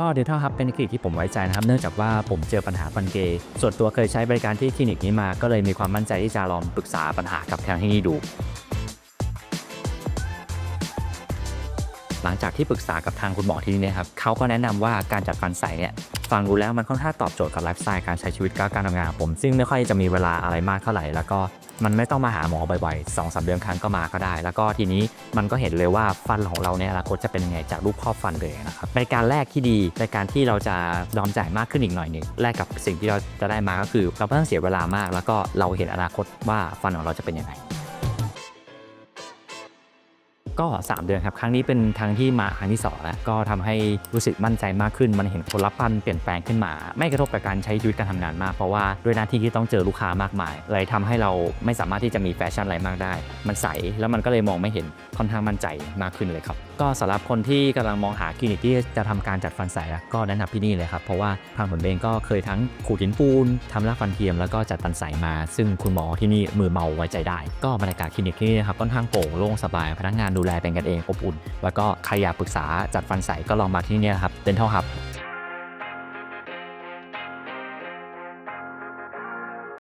ก็เดลต้าครับเป็นคลินิกที่ผมไว้ใจนะครับ เนื่องจากว่าผมเจอปัญหาฟันเกย์ส่วนตัวเคยใช้บริการที่คลินิกนี้มา ก็เลยมีความมั่นใจที่จะลองปรึกษาปัญหากับทางที่นี่ดู หลังจากที่ปรึกษากับทางคุณหมอที่นี่นะครับเขาก็แนะนำว่าการจัดฟันใสเนี่ยฟังดูแล้วมันค่อนข้างตอบโจทย์กับไลฟ์สไตล์การใช้ชีวิตกับการทำงานของผม ซึ่งไม่ค่อยจะมีเวลาอะไรมากเท่าไหร่ แล้วก็มันไม่ต้องมาหาหมอบ่อยๆสองสามเดือนครั้งก็มาก็ได้ แล้วก็ทีนี้มันก็เห็นเลยว่าฟันของเราในอนาคตจะเป็นยังไงจากรูปครอบฟันเลยนะครับในการแรกที่ดีในการที่เราจะยอมจ่ายมากขึ้นอีกหน่อยหนึ่งแลกกับสิ่งที่เราจะได้มาก็คือ เราไม่ต้องเสียเวลามาก แล้วก็เราเห็นอนาคตว่าฟันของเราจะเป็นยังไง ก็ 3 เดือนครับ ครั้งนี้เป็นครั้งที่มาครั้งที่2แล้วก็ทำให้รู้สึกมั่นใจมากขึ้น มันเห็นผลลัพธ์มันเปลี่ยนแปลงขึ้นมา ไม่กระทบกับการใช้ชีวิตการทำงานมาก เพราะว่าด้วยหน้าที่ที่ต้องเจอลูกค้ามากมาย เลยทำให้เราไม่สามารถที่จะมีแฟชั่นอะไรมากได้ มันใส แล้วมันก็เลยมองไม่เห็นค่อนข้างมั่นใจมากขึ้นเลยครับ ก็สำหรับคนที่กำลังมองหาคลินิกที่จะทำการจัดฟันใสก็แนะนำที่นี่เลยครับ เพราะว่าทางผมเองก็เคยทั้งขูดหินปูนทำรากฟันเทียมแล้วก็จัดฟันใสมา ซึ่งคุณหมอที่นี่มือเมาไว้ใจได้ ก็บรรยากาศคลินิกที่นี่นะครับค่อนข้างโปร่งโล่งสบายพนักงานดูดูแลเป็นกันเองอบอุ่น แล้วก็ใครอยากปรึกษาจัดฟันใสก็ลองมาที่นี่นะครับเดนทัลครับ